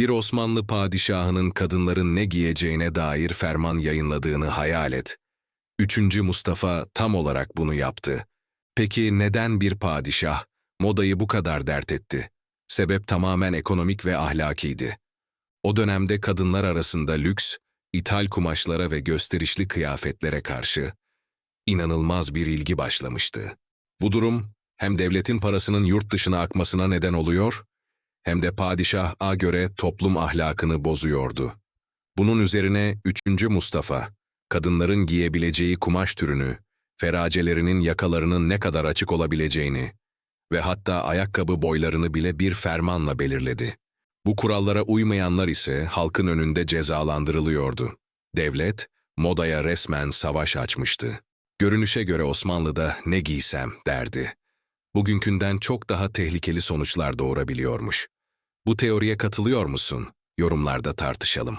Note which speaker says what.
Speaker 1: Bir Osmanlı padişahının kadınların ne giyeceğine dair ferman yayınladığını hayal et. Üçüncü Mustafa tam olarak bunu yaptı. Peki neden bir padişah modayı bu kadar dert etti? Sebep tamamen ekonomik ve ahlakiydi. O dönemde kadınlar arasında lüks, ithal kumaşlara ve gösterişli kıyafetlere karşı inanılmaz bir ilgi başlamıştı. Bu durum hem devletin parasının yurt dışına akmasına neden oluyor, hem de padişah'a göre toplum ahlakını bozuyordu. Bunun üzerine 3. Mustafa, kadınların giyebileceği kumaş türünü, feracelerinin yakalarının ne kadar açık olabileceğini ve hatta ayakkabı boylarını bile bir fermanla belirledi. Bu kurallara uymayanlar ise halkın önünde cezalandırılıyordu. Devlet, modaya resmen savaş açmıştı. Görünüşe göre Osmanlı'da ne giysem derdi. Bugünkünden çok daha tehlikeli sonuçlar doğurabiliyormuş. Bu teoriye katılıyor musun? Yorumlarda tartışalım.